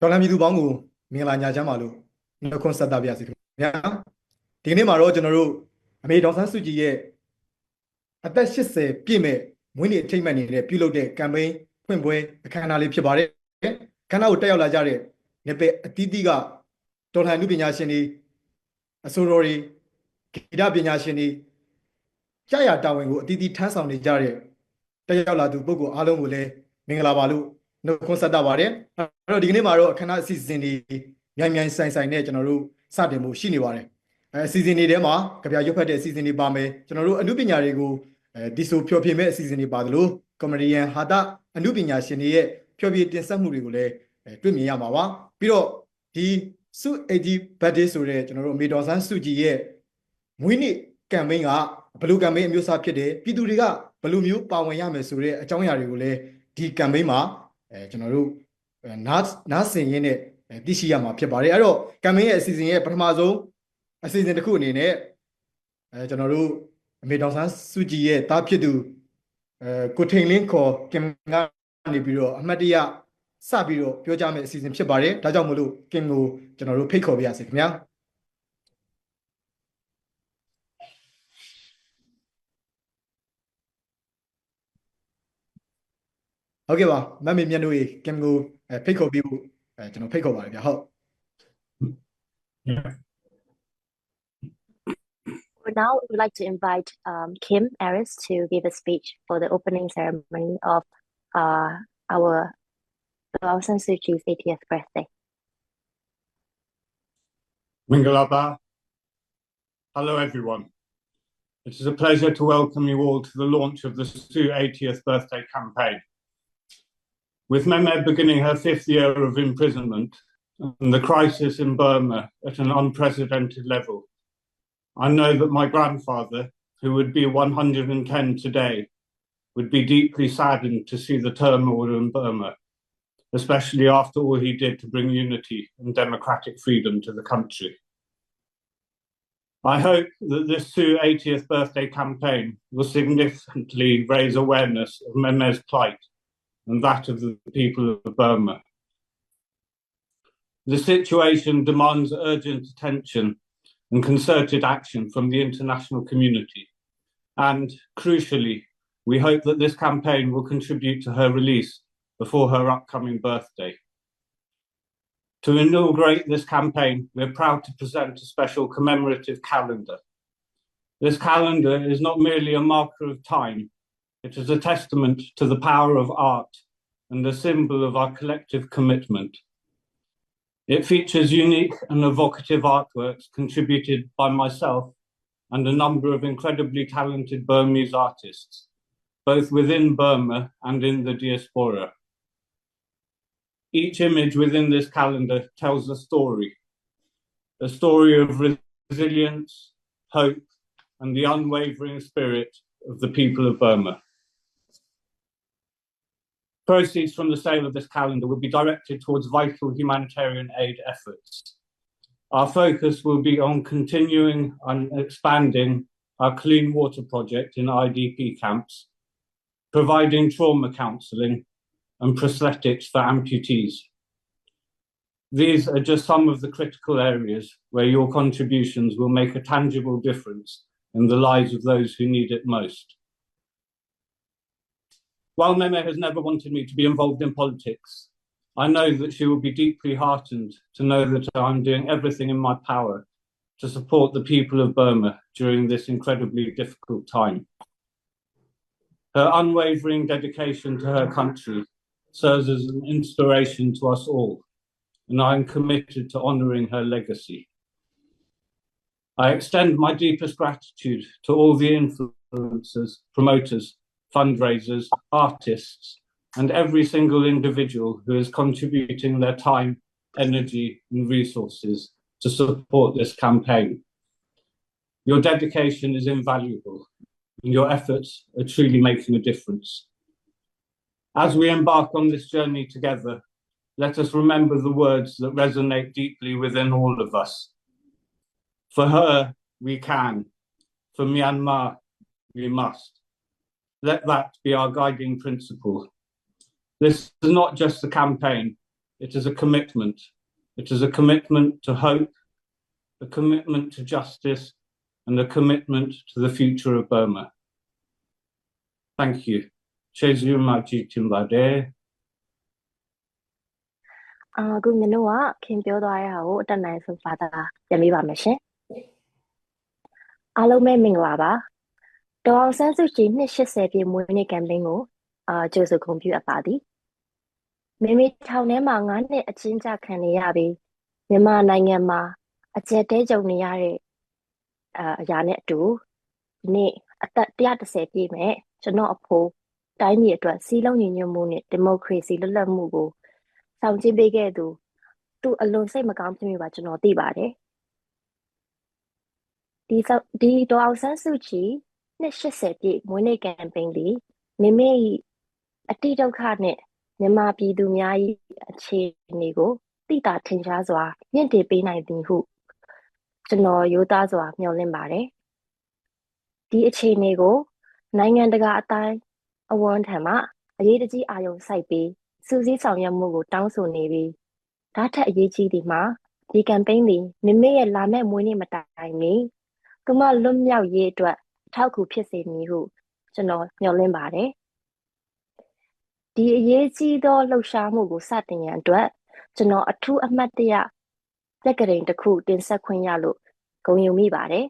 ဒေါ်လာပြည်သူပေါင်းကိုမင်္ဂလာညချမ်းပါလို့နှုတ်ခွန်းဆက်သပါရစေခင်ဗျာဒီကနေ့မှာတော့ကျွန်တော်တို့အမေဒေါက်ဆန်းစုကြည်ရဲ့အသက်80ပြည့်မဲ့မွေးနေ့အထိမ်းအမှတ်နေတဲ့ပြုလုပ်တဲ့ကမ်ပိန်းဖွင့်ပွဲအခမ်းအနားလေးဖြစ်ပါတယ်ခမ်းနားကိုတက်ရောက်လာကြတဲ့နေပယ်အသီးသီးကတော်လှန်မှုပညာရှင်တွေအဆိုတော်တွေဂီတပညာရှင်တွေကြာရတာဝန်ကိုအသီးသီးထမ်းဆောင်နေကြတဲ့တက်ရောက်လာသူပုဂ္ဂိုလ်အားလုံးကိုလည်းမင်္ဂလာပါလို့ နှုတ်ခွန်းဆက်တာပါတယ်အဲ့တော့ဒီကနေ့မှာတော့အခမ်းအနားအစီအစဉ်တွေမြိုင်မြိုင်ဆိုင်ဆိုင်နဲ့ကျွန်တော်တို့စတင်မှုရှိနေပါတယ်အဲအစီအစဉ်တွေထဲမှာကြပြရွတ်ဖတ်တဲ့အစီအစဉ်တွေပါမယ်ကျွန်တော်တို့အမှုပညာတွေကိုအဲဒီဆိုဖျော်ဖြေမဲ့အစီအစဉ်တွေပါသလိုကွန်မဒီယန်ဟာတာအမှုပညာရှင်တွေရဲ့ဖျော်ဖြေတင်ဆက်မှုတွေကိုလည်းတွေ့မြင်ရမှာပါပြီးတော့ဒီစုအေဂျီဘတ်ဒေးဆိုတဲ့ကျွန်တော်တို့အမေတော်ဆန်းစုကြည်ရဲ့မွေးနေ့ကမ်ပိန်းကဘလူးကမ်ပိန်းအမျိုးအစားဖြစ်တယ်ပြည်သူတွေကဘလူးမျိုးပါဝင်ရမယ်ဆိုတဲ့အကြောင်းအရာတွေကိုလည်းဒီကမ်ပိန်းမှာ အဲကျွန်တော်တို့နားနားဆင်ရင်းနဲ့သိရှိရမှာဖြစ်ပါတယ်အဲ့တော့ကမ်ပိန်းရဲ့အစီအစဉ်ရဲ့ပထမဆုံးအစီအစဉ်တစ်ခုအနေနဲ့အဲကျွန်တော်တို့အမေတော်ဆန်းစုကြည်ရဲ့တားဖြစ်သူအဲကိုထိန်လင်းခေါ်ကင်ကနေပြီးတော့အမတ်တရစပြီးတော့ပြောကြမယ့်အစီအစဉ်ဖြစ်ပါတယ်ဒါကြောင့်မလို့ကင်ကိုကျွန်တော်တို့ဖိတ်ခေါ်ပြရစီခင်ဗျာ ဟုတ်ကဲ့ပါမမေမြတ်တို့ရေကင်ကိုဖိတ်ခေါ်ပြီးဖို့အဲကျွန်တော်ဖိတ်ခေါ်ပါတယ်ဗျာဟုတ် Now we would like to invite um, Kim Aris to give a speech for the opening ceremony of uh, our Aung San Suu Kyi's 80th birthday. Mingalaba. Hello, everyone. It is a pleasure to welcome you all to the launch of the Sue 80th birthday campaign. With Mehmed beginning her fifth year of imprisonment and the crisis in Burma at an unprecedented level, I know that my grandfather, who would be 110 today, would be deeply saddened to see the turmoil in Burma, especially after all he did to bring unity and democratic freedom to the country. I hope that this Sue 80th birthday campaign will significantly raise awareness of Mehmed's plight and that of the people of Burma. The situation demands urgent attention and concerted action from the international community. And crucially, we hope that this campaign will contribute to her release before her upcoming birthday. To inaugurate this campaign, we're proud to present a special commemorative calendar. This calendar is not merely a marker of time, it is a testament to the power of art and a symbol of our collective commitment. It features unique and evocative artworks contributed by myself and a number of incredibly talented Burmese artists, both within Burma and in the diaspora. Each image within this calendar tells a story, a story of resilience, hope, and the unwavering spirit of the people of Burma. Proceeds from the sale of this calendar will be directed towards vital humanitarian aid efforts. Our focus will be on continuing and expanding our clean water project in IDP camps, providing trauma counselling and prosthetics for amputees. These are just some of the critical areas where your contributions will make a tangible difference in the lives of those who need it most. While Meme has never wanted me to be involved in politics, I know that she will be deeply heartened to know that I'm doing everything in my power to support the people of Burma during this incredibly difficult time. Her unwavering dedication to her country serves as an inspiration to us all, and I am committed to honouring her legacy. I extend my deepest gratitude to all the influencers, promoters, fundraisers, artists, and every single individual who is contributing their time, energy, and resources to support this campaign. Your dedication is invaluable, and your efforts are truly making a difference. As we embark on this journey together, let us remember the words that resonate deeply within all of us. For her, we can. For Myanmar, we must. Let that be our guiding principle. This is not just a campaign, It is a commitment. It is a commitment to hope, a commitment to justice, and a commitment to the future of Burma. Thank you. Chezu Maji Timbade. အာအခုမင်းတို့ကခင်ပြောသွားတဲ့ဟာကိုအတက်နိုင်ဆုံးဘာသာပြန်ပေးပါမယ်ရှင်အားလုံးပဲမင်္ဂလာပါ ဒေါ်အောင်ဆန်းစုကြည်280ပြည့်မွေးနေ့ကမ်ပိန်းကိုအာကြိုဆိုဂုဏ်ပြုအပ်ပါသည်မိမိထောင်ထဲမှာ9နှစ်အချင်းချခံနေရပြီးမြန်မာနိုင်ငံမှာအကျက်တဲကြုံနေရတဲ့အာအရာနဲ့အတူဒီနေ့အသက်130ပြည့်မဲ့ကျွန်တော်အဖိုးတိုင်းပြည်အတွက်စီးလုံးညီညွတ်မှုနဲ့ဒီမိုကရေစီလွတ်လပ်မှုကိုဆောင်ကျဉ်ပေးခဲ့သူသူအလွန်စိတ်မကောင်းဖြစ်မိပါကျွန်တော်သိပါတယ်ဒီဆောက်ဒီဒေါ်အောင်ဆန်းစုကြည် 280ပြည့်မွေးနေ့ကမ်ပိန်းဒီမိမိအတိဒုက္ခနဲ့မြန်မာပြည်သူများ၏အခြေအနေကိုသိတာထင်ရှားစွာမြင့်တင်ပေးနိုင်သည်ဟုကျွန်တော်ရိုးသားစွာမျှော်လင့်ပါတယ်ဒီအခြေအနေကို နိုင်ငံတကာအတိုင်းအဝန်ထံမှအရေးတကြီးအာရုံစိုက်ပြီးစူးစီးဆောင်ရွက်မှုကိုတောင်းဆိုနေပြီးဒါထက်အရေးကြီးသည်မှာဒီကမ်ပိန်းသည်မိမိရဲ့လာမယ့်မွေးနေ့မတိုင်မီကမလွတ်မြောက်ရေးအတွက် အထောက်အကူဖြစ်စေမည်ဟုကျွန်တော်မျှော်လင့်ပါတယ်ဒီအရေးကြီးသောလှုပ်ရှားမှုကိုစတင်ရန်အတွက်ကျွန်တော်အထူးအမှတ်တရလက်ကရင်တစ်ခုတင်ဆက်ခွင့်ရလို့ဂုဏ်ယူမိပါတယ်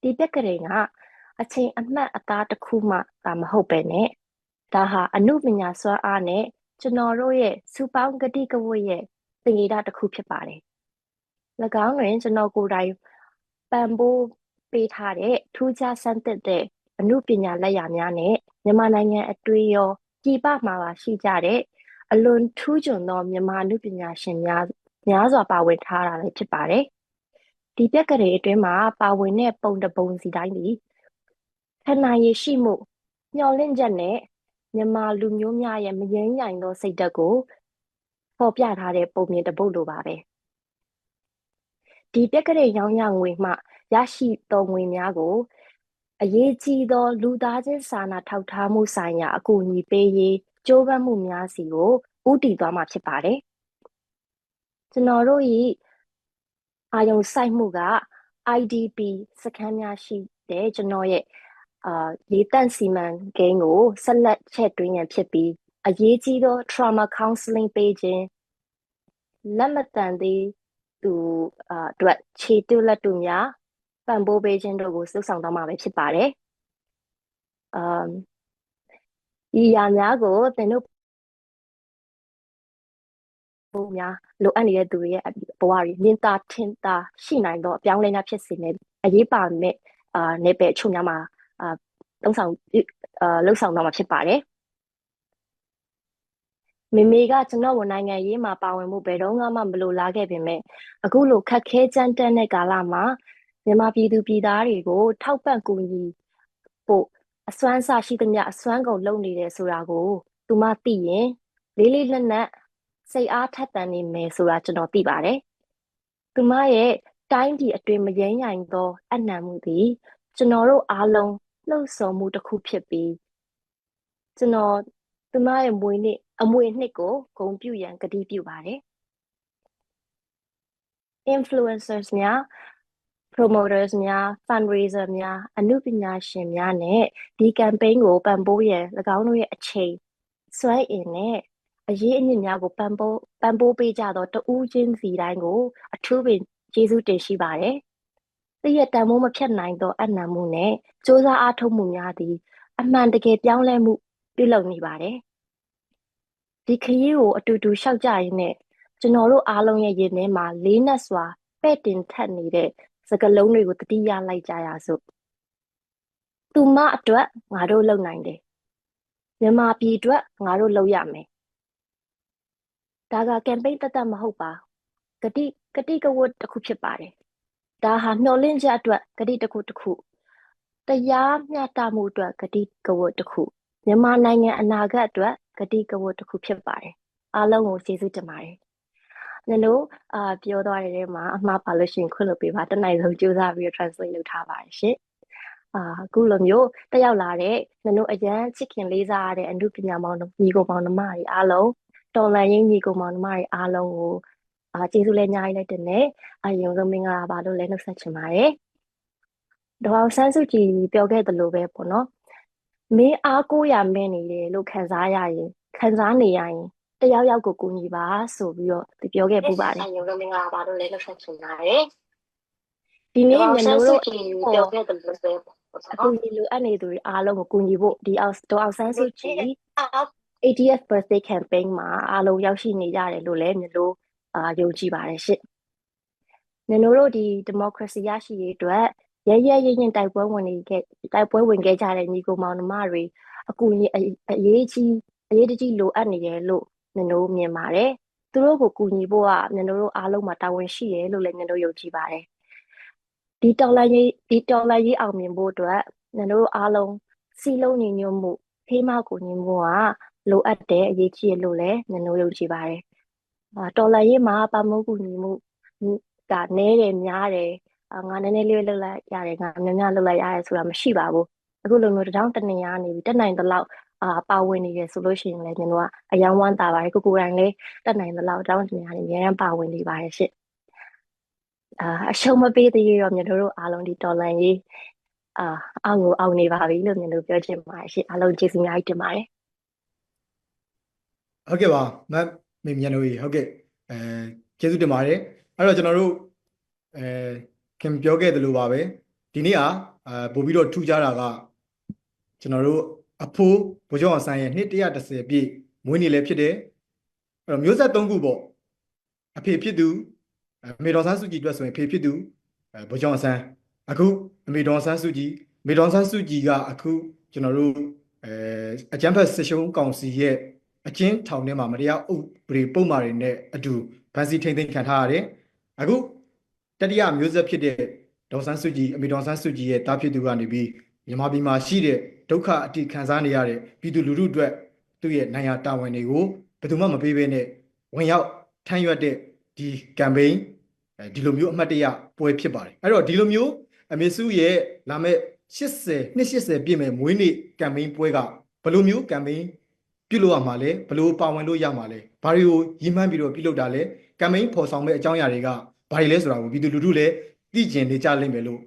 ဒီလက်ကရင်ကအချိန်အမှတ်အသားတစ်ခုမှသာမဟုတ်ပဲနဲ့ဒါဟာအမှုပညာစွမ်းအားနဲ့ကျွန်တော်တို့ရဲ့စူပေါင်းကတိကဝတ်ရဲ့သင်္ကေတတစ်ခုဖြစ်ပါတယ်၎င်းတွင်ကျွန်တော်ကိုယ်တိုင်ပံ့ပိုး ပေးထားတဲ့ထူးခြားဆန်းသစ်တဲ့အမှုပညာလက်ရာများနဲ့မြန်မာနိုင်ငံအတွင်းရောပြည်ပမှာပါရှိကြတဲ့အလွန်ထူးချွန်သောမြန်မာအမှုပညာရှင်များများစွာပါဝင်ထားတာလည်းဖြစ်ပါတယ်ဒီပြက်ကလေးအတွင်းမှာပါဝင်တဲ့ပုံတပုံစီတိုင်းဒီခန္ဓာရည်ရှိမှုမျော်လင့်ချက်နဲ့မြန်မာလူမျိုးများရဲ့မယိမ်းရိုင်သောစိတ်ဓာတ်ကိုဖော်ပြထားတဲ့ပုံမြင်တစ်ပုဒ်လိုပါပဲဒီပြက်ကလေးရောင်းရငွေမှ ရရှိသောငွေများကိုအရေးကြီးသော လူသားချင်းစာနာထောက်ထားမှုဆိုင်ရာအကူအညီပေးရေးကြိုးပမ်းမှုများစီကိုဥတည်သွားမှာဖြစ်ပါတယ်ကျွန်တော်တို့ဤအာယုံစိုက်မှုက IDP စခန်းများရှိတဲ့ကျွန်တော်ရဲ့အာရေးတန့်စီမံကိန်းကိုဆက်လက်ချက်တွင်းရန်ဖြစ်ပြီးအရေးကြီးသော trauma counseling ပေးခြင်းလက်မတန်သေးသူအာအတွက်ခြေတုလက်တူများ ပံ့ပိုးပေးခြင်းတို့ကိုစုဆောင်သွားမှာပဲဖြစ်ပါတယ်။အမ်ဒီရာများကိုသင်တို့ဘုံများလိုအပ်နေတဲ့သူတွေရဲ့ဘဝတွေမြင်သာထင်သာရှိနိုင်သောအပြောင်းအလဲများဖြစ်စေမယ်အရေးပါမဲ့အာနေပယ်အချို့များမှာအာလုံဆောင်အာလုံဆောင်တော့မှာဖြစ်ပါတယ်မေမေကကျွန်တော်ဝန်နိုင်ငံရေးမှာပါဝင်မှုဘယ်တော့မှမလိုလားခဲ့ပေမဲ့အခုလိုခက်ခဲကြမ်းတမ်းတဲ့ကာလမှာ မြန်မာပြည်သူပြည်သားတွေကို ထောက်ပံ့ကူညီဖို့အစွမ်းစားရှိသမျှအစွမ်းကုန်လုပ်နေတယ်ဆိုတာကိုသူမသိရင်လေးလေးနက်နက်စိတ်အားထက်သန်နေမယ်ဆိုတာကျွန်တော်သိပါတယ်။သူမရဲ့တိုင်းပြည်အတွင်းမယိမ်းရိုင်သောအနံမှုသည်ကျွန်တော်တို့အားလုံးလှုပ်ဆော်မှုတစ်ခုဖြစ်ပြီးကျွန်တော်သူမရဲ့မွေးနေ့အမွေနှစ်ကိုဂုဏ်ပြုရန်ကတိပြုပါတယ်။ influencers များ promoters များ fundraiser များအမှုပညာရှင်များနဲ့ဒီ campaign ကိုပံ့ပိုးရန်၎င်းတို့ရဲ့အချိန်စွမ်းအင်နဲ့အရေးအမြစ်များကိုပံ့ပိုးပံ့ပိုးပေးကြသောတဦးချင်းစီတိုင်းကို အထူးပင်ကျေးဇူးတင်ရှိပါတယ်။သိရတန်မိုးမဖြတ်နိုင်သောအနံမှုနဲ့စ조사အားထုတ်မှုများသည် အမှန်တကယ်ပြောင်းလဲမှုပြုလုပ်နေပါတယ်။ဒီခရီးကိုအတူတူရှောက်ကြရင်းနဲ့ကျွန်တော်တို့အားလုံးရဲ့ရင်ထဲမှာလေးနက်စွာပဲ့တင်ထက်နေတဲ့ စကလုံးတွေကိုတတိယလိုက်ကြရစို့။သူမအတွက်ငါတို့လုပ်နိုင်တယ်။မြန်မာပြည်အတွက်ငါတို့လုပ်ရမယ်ဒါကကမ်ပိန်းတသက်မဟုတ်ပါဂတိဂတိကဝတ်တစ်ခုဖြစ်ပါတယ်ဒါဟာမျှော်လင့်ချက်အတွက်ဂတိတစ်ခုတစ်ခုတရားမျှတမှုအတွက်ဂတိကဝတ်တစ်ခုမြန်မာနိုင်ငံအနာဂတ်အတွက်ဂတိကဝတ်တစ်ခုဖြစ်ပါတယ်အားလုံးကိုကျေးဇူးတင်ပါတယ် ညနို့အာပြောသွားတဲ့ထဲမှာအမှားပါလို့ရှိရင်ခွင့်လွှတ်ပေးပါတနိုင်ဆုံးကြိုးစားပြီး translate လုပ်ထားပါတယ်ရှင်အာအခုလိုမျိုးတက်ရောက်လာတဲ့ညနို့အရန်ချစ်ခင်လေးစားရတဲ့အမှုပညာမောင်ညီကိုမောင်နှမတွေအားလုံးတော်လန်ရင်းညီကောင်မောင်နှမတွေအားလုံးကိုအာကျေးဇူးလည်းအများကြီးလည်းတင်တယ်အယုံဆုံးမင်္ဂလာပါလို့လည်းနှုတ်ဆက်ချင်ပါတယ်ဒေါ်အောင်ဆန်းစုကြည်ပြောခဲ့သလိုပဲပေါ့နော်မင်းအားကိုးရမင်းနေတယ်လို့ခံစားရရင်ခံစားနေရရင် တယောက်ယောက်ကိုကူညီပါဆိုပြီးတော့သူပြောခဲ့ပူပါတယ်အယုံဆုံးမင်္ဂလာပါလို့လည်းနှုတ်ဆက်ချင်ပါတယ်ဒီနေ့မြန်လို့ပြောခဲ့သလိုပဲအကူညီလိုအပ်နေသူတွေအားလုံးကိုကူညီဖို့ဒီအောင်ဒေါ်အောင်ဆန်းစုကြည် 80th birthday campaign မှာအားလုံးရောက်ရှိနေကြတယ်လို့လည်းမျိုးလို့အာယုံကြည်ပါတယ်ရှင့်။မျိုးတို့ဒီ democracy ရရှိရေးအတွက်ရရရရင်တိုက်ပွဲဝင်နေခဲ့တိုက်ပွဲဝင်ခဲ့ကြတဲ့ညီကိုမောင်နှမတွေအကူအညီအအရေးကြီးအရေးတကြီးလိုအပ်နေတယ်လို့ မျိုးတို့မြင်ပါတယ်။သူတို့ကိုကူညီဖို့ကမျိုးတို့အားလုံးမှာတာဝန်ရှိတယ်လို့လည်းမျိုးတို့ယုံကြည်ပါတယ်။ဒီတော်လိုင်းရေးဒီတော်လိုင်းရေးအောင်မြင်ဖို့အတွက်မျိုးတို့အားလုံးစီလုံးညီညွတ်မှုဖေးမကူညီမှုကလိုအပ်တဲ့အရေးကြီးရလို့လည်းမနှိုးယုံကြည်ပါတယ်။အာတော်လန်ရေးမှာပမုတ်ကူညီမှုကနဲတယ်များတယ်အာငါနည်းနည်းလေးလှုပ်လိုက်ရတယ်ငါများများလှုပ်လိုက်ရတယ်ဆိုတာမရှိပါဘူး။အခုလိုမျိုးတထောင်တနေရနေပြီတက်နိုင်တဲ့လောက် အာပါဝင်နေရဆိုလို့ရှိရင်လည်းကျွန်တော်ကအယံဝမ်းသာပါတယ်ကိုကိုယ်တိုင်လည်းတက်နိုင်တဲ့လောက်တထောင်တနေရနေအများပါဝင်နေပါတယ်ရှင့်။အာအရှုံးမပေးသေးရောကျွန်တော်တို့အားလုံးဒီတော်လန်ရေးအာအောင်ကိုအောင်နေပါပြီလို့ကျွန်တော်ပြောချင်ပါတယ်ရှင့်အားလုံးကျေးဇူးအများကြီးတင်ပါတယ်ဟုတ်ကဲ့ပါမတ်မေမြန်တို့ကြီးဟုတ်ကဲ့အဲကျေးဇူးတင်ပါတယ်အဲ့တော့ကျွန်တော်တို့အဲခင်ပြောခဲ့သလိုပါပဲဒီနေ့อ่ะအဲပို့ပြီးတော့ထူးခြားတာကကျွန်တော်တို့ အဖိုးဘိုးကျောင်းအောင်ဆန်းရဲ့နှစ်130ပြည့်မွေးနေ့လည်းဖြစ်တယ်အဲ့တော့မျိုးဆက်၃ခုပေါ့အဖေဖြစ်သူအမေတော်ဆန်းစုကြည်အတွက်ဆိုရင်ဖေဖြစ်သူအဲဘိုးကျောင်းအောင်ဆန်းအခုအမေတော်ဆန်းစုကြည်အမေတော်ဆန်းစုကြည်ကအခုကျွန်တော်တို့အဲအကျန်းဖက်စစ်ရှုံးကောင်စီရဲ့အကျဉ်းထောင်ထဲမှာမတရားဥပဒေပုံမှားတွေနဲ့အတူဗန်စီထိန်သိမ်းခံထားရတယ်။အခုတတိယမျိုးဆက်ဖြစ်တဲ့ဒေါ်ဆန်းစုကြည်အမေဒေါ်ဆန်းစုကြည်ရဲ့တားဖြစ်သူကနေပြီးမြန်မာပြည်မှာရှိတဲ့ ဒုက္ခအတိခံစားနေရတဲ့ပြည်သူလူထုအတွက်သူ့ရဲ့နိုင်ရာတာဝန်တွေကိုဘယ်သူမှမပေးဘဲနဲ့ဝင်ရောက်ထမ်းရွက်တဲ့ဒီ campaign အဲဒီလိုမျိုးအမှတ်တရပွဲဖြစ်ပါတယ်။အဲ့တော့ဒီလိုမျိုးအမေစုရဲ့လာမဲ့80နှစ်80ပြည့်မဲ့မွေးနေ့ campaign ပွဲကဘယ်လိုမျိုး campaign ပြုလုပ်ရမှာလဲဘယ်လိုပါဝင်လို့ရမှာလဲဘာတွေကိုရည်မှန်းပြီးတော့ပြုလုပ်တာလဲ campaign ဖော်ဆောင်မဲ့အကြောင်းအရာတွေကဘာတွေလဲဆိုတာကိုပြည်သူလူထုလည်းသိကျင်နေကြလိမ့်မယ်လို့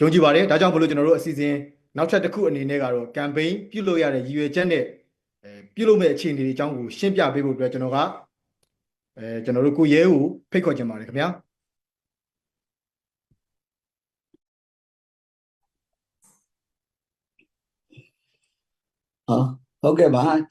ယုံကြည်ပါတယ်ဒါကြောင့်ဘလို့ကျွန်တော်တို့အစီအစဉ် နောက်ထပ်တစ်ခုအနေနဲ့ကတော့ campaign ပြုလုပ်ရတဲ့ရည်ရွယ်ချက်နဲ့အဲပြုလုပ်မဲ့အခြေအနေတွေအကြောင်းကိုရှင်းပြပေးဖို့အတွက်ကျွန်တော်ကအဲကျွန်တော်တို့ကိုရဲကိုဖိတ်ခေါ်ချင်ပါတယ်ခင်ဗျာဟောဟုတ်ကဲ့ပါ